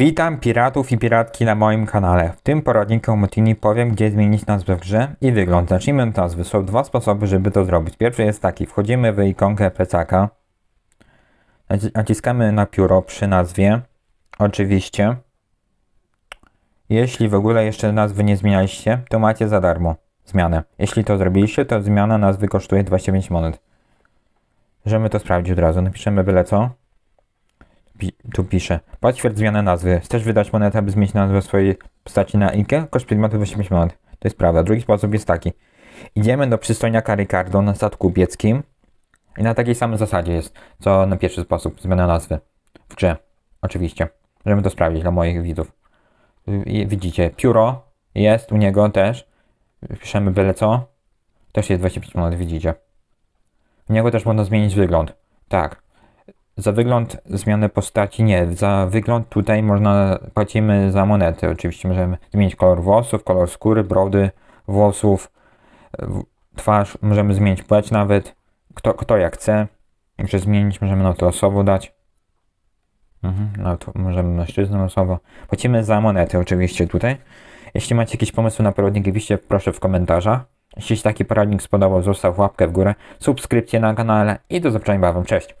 Witam piratów i piratki na moim kanale. W tym poradniku Motini powiem, gdzie zmienić nazwę w grze i wygląd. Zacznijmy od nazwy. Są dwa sposoby, żeby to zrobić. Pierwszy jest taki. Wchodzimy w ikonkę plecaka. Naci- Naciskamy na pióro przy nazwie. Oczywiście. Jeśli w ogóle jeszcze nazwy nie zmienialiście, to macie za darmo zmianę. Jeśli to zrobiliście, to zmiana nazwy kosztuje 25 monet. Możemy to sprawdzić od razu. Napiszemy byle co. Pi- tu pisze. Potwierdź zmianę nazwy. Chcesz wydać monetę, aby zmienić nazwę swojej postaci na Inkę? Koszt przedmiotu 25 monet. To jest prawda. Drugi sposób jest taki. Idziemy do przystojniaka Ricardo na statku kupieckim i na takiej samej zasadzie jest, co na pierwszy sposób, zmiana nazwy. W grze. Oczywiście. Możemy to sprawdzić dla moich widzów. I widzicie, pióro jest u niego też. Piszemy byle co. Też jest 25 monet, widzicie. U niego też można zmienić wygląd. Tak. Za wygląd zmiany postaci nie. Za wygląd tutaj można płacimy za monety. Oczywiście możemy zmienić kolor włosów, kolor skóry, brody, włosów, w- twarz. Możemy zmienić płeć nawet. Kto, kto jak chce. Także zmienić możemy na to losowo dać. Mhm, no to możemy mężczyznę losowo. Płacimy za monety oczywiście tutaj. Jeśli macie jakieś pomysły na poradniki, piszcie proszę w komentarzach. Jeśli się taki poradnik spodobał, zostaw łapkę w górę, subskrypcję na kanale i do zobaczenia niebawem. Cześć!